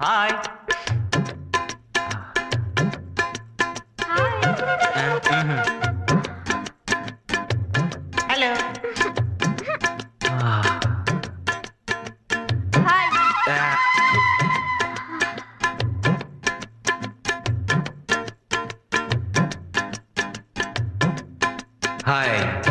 Hi hello hi hi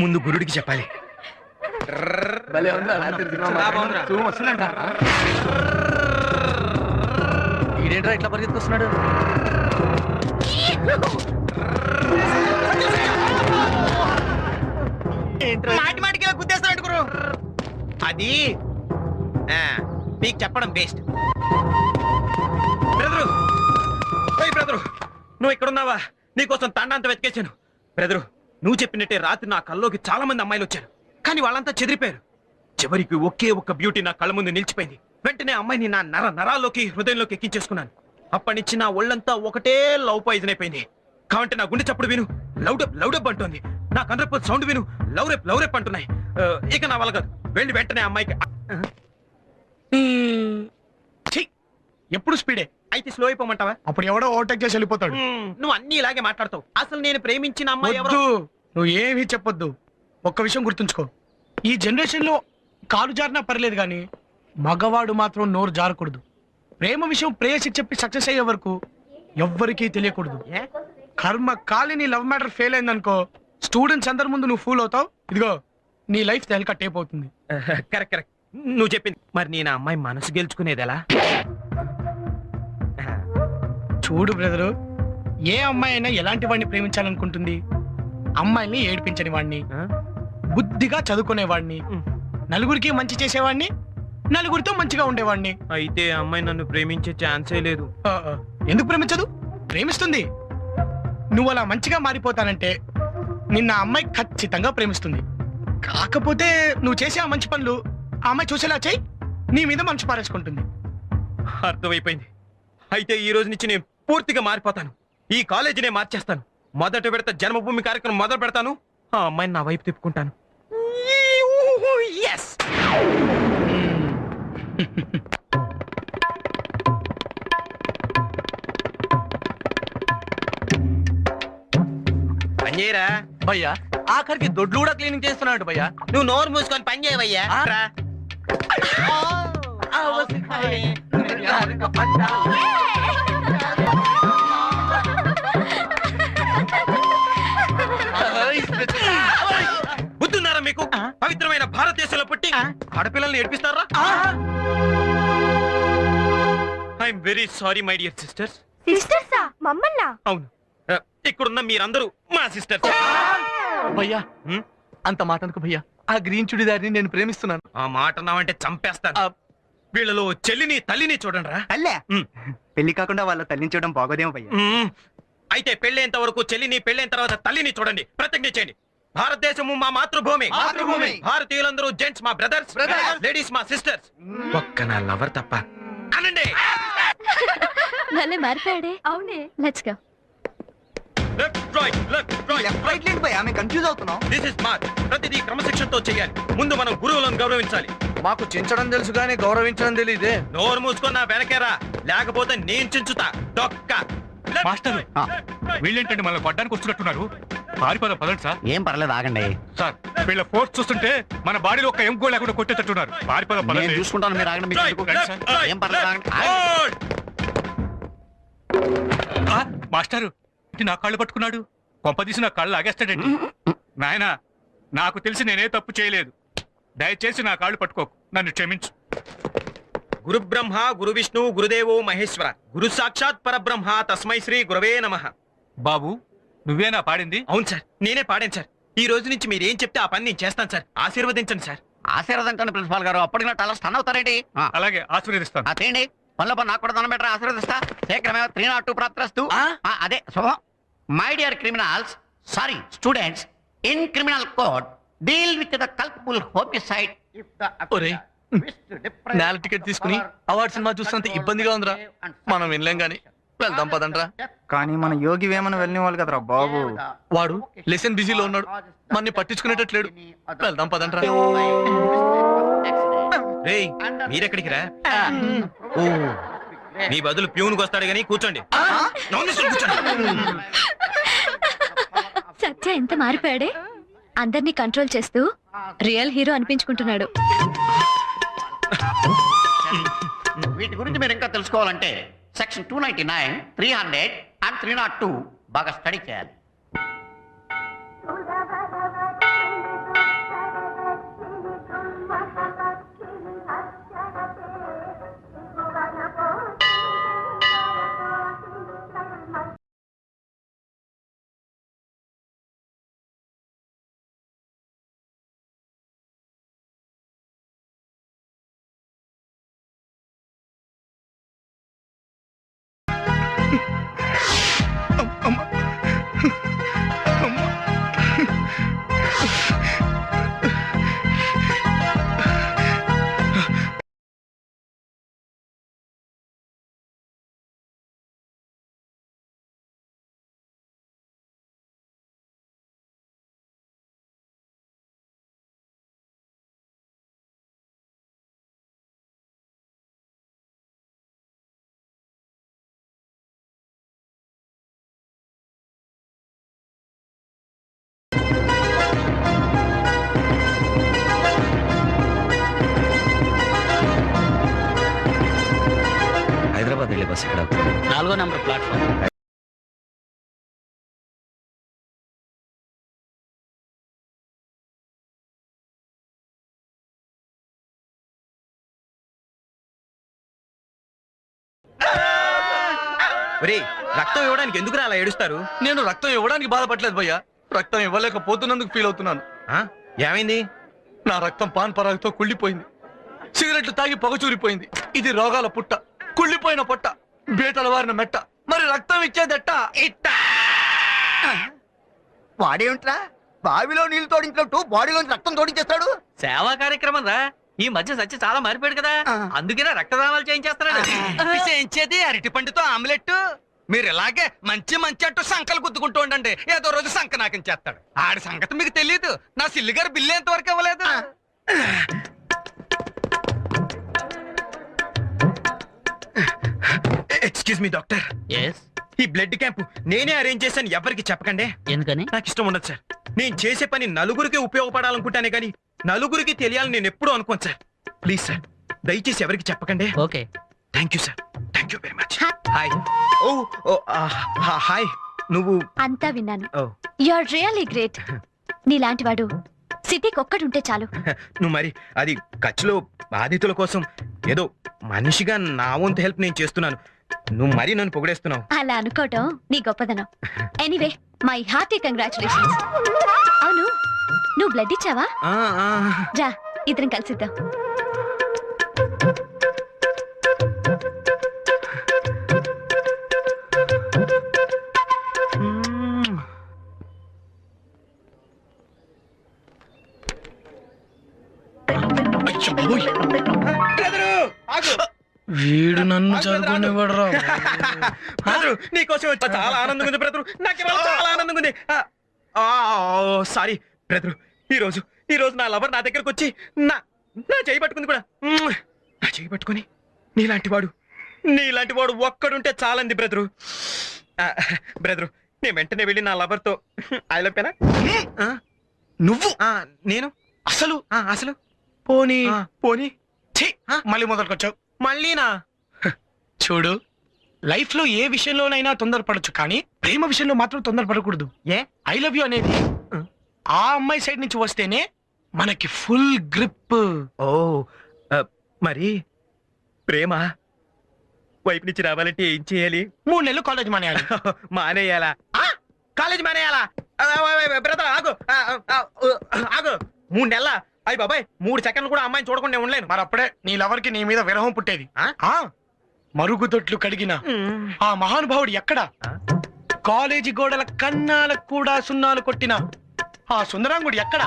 ముందు గురుడికి చెప్పాలి. ఈడేంట్రా ఇట్లా పరిగెత్తుకొస్తున్నాడు? మాటి మాటికి ఇలా గుద్దేస్తాడు గురు. అది. ఆ, మీకు చెప్పడం బెస్ట్ బ్రదరు ఓయ్ బ్రదరు నువ్వు ఇక్కడున్నావా? నీకోసం తండాంత వెతికేశాను. బ్రదరు నువ్వు చెప్పినట్టే రాత్రి నా కల్లోకి చాలా మంది అమ్మాయిలు వచ్చారు. కానీ వాళ్ళంతా చెదిరిపోయారు. చివరికి ఒకే ఒక్క బ్యూటీ నా కళ్ళ ముందు నిలిచిపోయింది. వెంటనే అమ్మాయిని నా నర నరాల్లోకి హృదయంలోకి ఎక్కించేసుకున్నాను. అప్పటి నుంచి నా ఒళ్ళంతా ఒకటే లవ్ పాయిజన్ అయిపోయింది. కాబట్టి నా గుండె చప్పుడు విను. లౌడప్ లౌడప్ అంటోంది. నా కండ్రపు సౌండ్ విను. లవ్ రేప్ లవ్ రేప్ అంటున్నాయి. Uh, ఇక నా వల్ల కాదు. వెళ్ళి వెంటనే అమ్మాయికి ఛీ, ఎప్పుడు స్పీడే? అయితే స్లో అయిపోమంటావా? అప్పుడు ఎవడో ఓవర్టేక్ చేసి వెళ్ళిపోతాడు. మ్మ్, నువ్వు అన్ని ఇలాగే మాట్లాడతావు. అసలు నేను ప్రేమించిన అమ్మాయి ఎవరో వద్దు. నువ్వు ఏమీ చెప్పొద్దు. ఒక్క విషయం గుర్తుంచుకో. ఈ జనరేషన్లో కాలు జారినా పర్లేదు కానీ మగవాడు మాత్రం నోరు జారకూడదు. ప్రేమ విషయం ప్రేయసి చెప్పి సక్సెస్ అయ్యే వరకు ఎవ్వరికీ తెలియకూడదు. ఏ? కర్మ కాలిని లవ్ మ్యాటర్ ఫెయిల్ అయిందనుకో స్టూడెంట్స్ అందరి ముందు నువ్వు ఫూల్ అవుతావు. ఇదిగో నీ లైఫ్ తెలక టేప్ అవుతుంది. Correct correct. నువ్వు చెప్పింది. మరి నేను అమ్మాయి మనసు గెలుచుకునేది ఎలా చూడు బ్రదరు ఏ అమ్మాయి అయినా ఎలాంటి వాడిని ప్రేమించాలనుకుంటుంది? అమ్మాయిల్ని ఏడిపించని వాడిని? బుద్ధిగా చదువుకునేవాడిని. నలుగురికి మంచి చేసేవాడిని నలుగురితో మంచిగా ఉండేవాడిని అయితే అమ్మాయి నన్ను ప్రేమించే ఛాన్సే లేదు. ఎందుకు ప్రేమించదు? ప్రేమిస్తుంది. నువ్వు అలా మంచిగా మారిపోతానంటే నిన్న అమ్మాయి ఖచ్చితంగా ప్రేమిస్తుంది. కాకపోతే నువ్వు చేసే ఆ మంచి పనులు ఆ అమ్మాయి చూసేలా చేయి. నీ మీద మనసు పారేసుకుంటుంది. అర్థమైపోయింది. అయితే ఈ రోజు నుంచి నేను పూర్తిగా మారిపోతాను. ఈ కాలేజీనే మార్చేస్తాను. మొదట పెడతా జన్మభూమి కార్యక్రమం మొదలు పెడతాను. ఆ అమ్మాయిని నా వైపు తిప్పుకుంటాను. ఎస్ పని చేయరా భయ్యా ఆఖరికి దొడ్లు కూడా క్లీనింగ్ చేస్తున్నాడు భయ్యా. నువ్వు నోరు మూసుకొని పని చేయవయ్యా ఆ? రా. బుద్ధున్నారా మీకు? పవిత్రమైన భారతదేశంలో పుట్టి ఆడపిల్లల్ని ఏడిపిస్తారా? I'm very sorry my dear sisters సిస్టర్సా? మమ్మల్నా? అవును. ఇక్కడున్న మీరందరూ మా సిస్టర్స్. భయ్యా అంత మాట అనుకో భయ్యా? ఆ గ్రీన్ చుడిదారిని నేను ప్రేమిస్తున్నాను. ఆ మాట నావంటే చంపేస్తాను. వీళ్ళలో చెల్లిని తల్లిని చూడండి రా తల్లే పెళ్ళి కాకుండా వాళ్ళ తల్లిని చూడడం బాగోదేమో భయ్య. అయితే పెళ్ళైన వరకు చెల్లిని పెళ్ళైన తర్వాత తల్లిని చూడండి. ప్రతిజ్ఞ చేయండి. భారతదేశము మా మాతృభూమి. మాతృభూమి. భారతీయులందరూ జెంట్స్ మా బ్రదర్స్. లేడీస్ మా సిస్టర్స్. ఒక్క నా లవర్ తప్ప అనండి. మారిపోయాడే? అవునే. Let's go left right left right left right లేండి భయ్య ఆమె కన్ఫ్యూజ్ అవుతున్నాం దిస్ ఇస్ మార్క్ ప్రతిదీ క్రమశిక్షణతో చేయాలి. ముందు మనం గురువులను గౌరవించాలి. మాకు చించడం తెలుసు కానీ గౌరవించడం తెలియదే నోరు మూసుకొని నా వెనకేరా. లేకపోతే నేను చించుతా. డొక్క. మాస్టర్. వీళ్ళేంటండి మళ్ళీ కొట్టడానికి వస్తున్నట్టున్నారు పారిపోదాం పదండి సార్. ఏం పర్లేదు ఆగండి. సార్ వీళ్ళ ఫోర్స్ చూస్తుంటే మన బాడీలో ఒక ఎంకో లేకుండా కొట్టేటట్టున్నారు. పారిపోదాం పదండి. చూసుకుంటాను మీరు ఆగండి right, ఏం పర్లేదు ఆగండి. hold. ఆ, మాస్టారు ఇది నా కాళ్ళు పట్టుకున్నాడు? కొంపదీసి నా కళ్ళు లాగేస్తాడండి నాయన నాకు తెలిసి నేనే తప్పు చేయలేదు. దయచేసి నా కాళ్ళు పట్టుకోకు. నన్ను క్షమించు. గురు బ్రహ్మ గురు విష్ణు గురుదేవో మహేశ్వర. గురు సాక్షాత్ పరబ్రహ్మ తస్మై శ్రీ గురవే నమః. బాబు నువ్వేనా పాడింది? అవును సార్ నేనే పాడాను సార్. ఈ రోజు నుంచి మీరు ఏం చెప్తే ఆ పని నేను చేస్తాను సార్. ఆశీర్వదించండి సార్. ఆశీర్వదించండి ప్రిన్సిపాల్ గారు. అప్పటికి నా తల స్టన్ అవుతారేంటి? ఆ, అలాగే ఆశీర్వదిస్తాను. తీయండి. పనుల పని నాకు కూడా దండం పెట్టరా? ఆశీర్వదిస్తా. శీఘ్రమే త్రీ నాట్ టూ ప్రాప్తస్తు ఆ, అదే శుభం. My dear criminals sorry students in criminal code deal with the culpable homicide నేల టికెట్ తీసుకుని అవార్డ్ సినిమా చూస్తున్నంత ఇబ్బందిగా ఉందిరా. మనం వినలేం గాని. వెళ్దాం పదండ్రా. కానీ మన యోగి వేమన వెళ్ళిన వాళ్ళు కదరా బాబు. వాడు లెసన్ బిజీలో ఉన్నాడు. మన్ని పట్టించుకునేటట్లేడు. వెళ్దాం పదండ్రా. రేయ్ మీరెక్కడికి రా? మీ బదులు ప్యూన్కి వస్తాడు కానీ కూర్చోండి. సత్య ఎంత మారిపోయాడే? అందరినీ కంట్రోల్ చేస్తూ రియల్ హీరో అనిపించుకుంటున్నాడు. వీటి గురించి మీరు ఇంకా తెలుసుకోవాలంటే section two ninety nine three hundred and three nought two బాగా స్టడీ చేయాలి. హైదరాబాద్ వెళ్ళే బస్ ఇక్కడ నాలుగో నెంబర్ ప్లాట్ఫామ్. ఒరే రక్తం ఇవ్వడానికి ఎందుకు అలా ఏడుస్తారు? నేను రక్తం ఇవ్వడానికి బాధపడలేదు భయ్యా. రక్తం ఇవ్వలేకపోతున్నందుకు ఫీల్ అవుతున్నాను. ఆ? ఏమైంది? నా రక్తం పాన్ పరాగతో కుళ్ళిపోయింది. సిగరెట్లు తాగి పొగ చూరిపోయింది. ఇది రోగాల పుట్ట. కుళ్ళిపోయిన పొట్ట బీటల వారిన మెట్ట మరి రక్తం ఇచ్చేదట్ట ఇట్ట. వాడేమిట్రా? బావిలో నీళ్ళు తోడించినట్టు బాడీలో రక్తం తోడించేస్తాడు? సేవా కార్యక్రమం రా. ఈ మధ్య సత్య చాలా మారిపోయాడు కదా. అందుకనే రక్తదానాలు చేయించేస్తున్నాడు. చేయించేది అరటి పండుతో ఆమ్లెట్ మీరు ఇలాగే మంచి మంచి అట్టు సంకలు గుద్దుకుంటూ ఉండండి. ఏదో రోజు సంక నాకం చేస్తాడు. ఆడి సంగతి మీకు తెలియదు నా సిల్లి గారు బిల్లు ఎంత వరకు ఇవ్వలేదు ఎక్స్క్యూజ్ మీ డాక్టర్ ఎస్ ఈ బ్లడ్ క్యాంప్ నేనే అరేంజ్ చేశాను ఎవరికి చెప్పకండి. ఎందుకని? నాకు ఇష్టం ఉండదు సార్ నేను చేసే పని నలుగురికి ఉపయోగపడాలనుకుంటానే కానీ నలుగురికి తెలియాలని నేను ఎప్పుడూ అనుకోను సార్ ప్లీజ్ సార్ దయచేసి ఎవరికి చెప్పకండి. Okay. Thank you sir thank you very much hi oh hi నువ్వు అంతా విన్నాను. యు ఆర్ రియల్లీ గ్రేట్ నీలాంటి వాడు సిటీకి ఒక్కడుంటే చాలు. నువ్వు మరి అది ఖర్చులో బాధితుల కోసం ఏదో మనిషిగా నా వంతు హెల్ప్ నేను చేస్తున్నాను. నువ్వు మరీ నన్ను పొగిడేస్తున్నావు. అలా అనుకోవటం నీ గొప్పదనం. ఎనీవే మై హార్టీ కంగ్రాచులేషన్స్ అవును నువ్వు బ్లడ్ ఇచ్చావా. రా ఇద్దరం కలిసిద్దాం. చదువుకునేవాడు బ్రదరు నీకోసం వచ్చా. చాలా ఆనందంగా ఉంది బ్రదరు నాకు ఇవాళ చాలా ఆనందంగా ఉంది. సారీ బ్రదరు ఈ రోజు ఈ రోజు నా లవర్ నా దగ్గరకు వచ్చి నా నా చేయి పట్టుకుంది కూడా. నా చేయి పట్టుకొని నీలాంటి వాడు నీలాంటి వాడు ఒక్కడుంటే చాలంది బ్రదరు బ్రదరు నేను వెంటనే వెళ్ళి నా లవర్తో ఐ లవ్ నువ్వు? నేను? అసలు? ఆ, అసలు? పోనీ. పోనీ. ఛీ, మళ్ళీ మొదలుకొచ్చావు. మళ్ళీనా? చూడు. లైఫ్లో ఏ విషయంలోనైనా తొందరపడొచ్చు కానీ ప్రేమ విషయంలో మాత్రం తొందరపడకూడదు. ఏ? ఐ లవ్ యూ అనేది ఆ. అమ్మాయి సైడ్ నుంచి వస్తేనే మనకి ఫుల్ గ్రిప్ ఓ ఆ, మరి ప్రేమ వైపు నుంచి రావాలంటే ఏం చేయాలి? మూడు నెలలు కాలేజ్ మానేయాలి. మానేయాలా? ఆ! కాలేజ్ మానేయాలా? ఆ, ఆ, ఆ, బ్రదర్ ఆగు. ఆ, ఆ, ఆ, ఆగు. మూడు నెలల? అయ్యి బాబాయ్ మూడు సెకండ్లు కూడా అమ్మాయిని చూడకుండా నేను ఉండలేను. మరి అప్పుడే నీ లవర్కి నీ మీద విరహం పుట్టేది. ఆ? ఆ? మరుగుదొడ్లు కడిగిన ఆ మహానుభావుడు ఎక్కడ? కాలేజీ గోడల కన్నాలకు కూడా సున్నాలు కొట్టిన ఆ సుందరాంగుడు ఎక్కడ.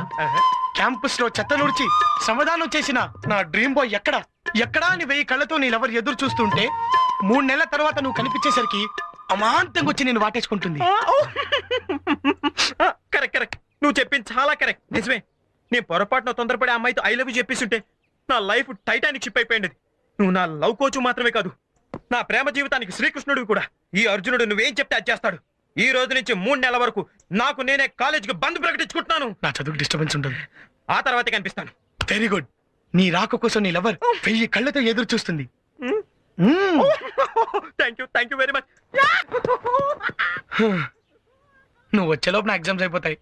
క్యాంపస్లో చెత్తనుడిచి శ్రమదానం చేసిన నా డ్రీమ్ బాయ్ ఎక్కడ? ఎక్కడా అని వెయ్యి కళ్ళతో నీ లవర్ ఎదురు చూస్తుంటే మూడు నెలల తర్వాత నువ్వు కనిపించేసరికి అమాంతంగా వచ్చి నేను వాటేసుకుంటుంది. Correct correct. నువ్వు చెప్పింది చాలా కరెక్ట్. నిజమే. నేను పొరపాటున తొందరపడి అమ్మాయితో ఐ లవ్ యూ చెప్పేస్తుంటే నా లైఫ్ టైటానిక్ షిప్ అయిపోయింది. నువ్వు నా లవ్ కోచ్ మాత్రమే కాదు నా ప్రేమ జీవితానికి శ్రీకృష్ణుడు కూడా. ఈ అర్జునుడు నువ్వేం చెప్తే అది చేస్తాడు. ఈ రోజు నుంచి మూడు నెలల వరకు నాకు నేనే కాలేజీకి బంద్ ప్రకటించుకుంటున్నాను. నా చదువుకు డిస్టర్బెన్స్ ఉంటుంది ఆ తర్వాతే కనిపిస్తాను. వెరీ గుడ్ నీ రాక కోసం నీ లవర్ వెయ్యి కళ్ళతో ఎదురు చూస్తుంది. Thank you thank you very much నువ్వు వచ్చేలోపు నా ఎగ్జామ్స్ అయిపోతాయి.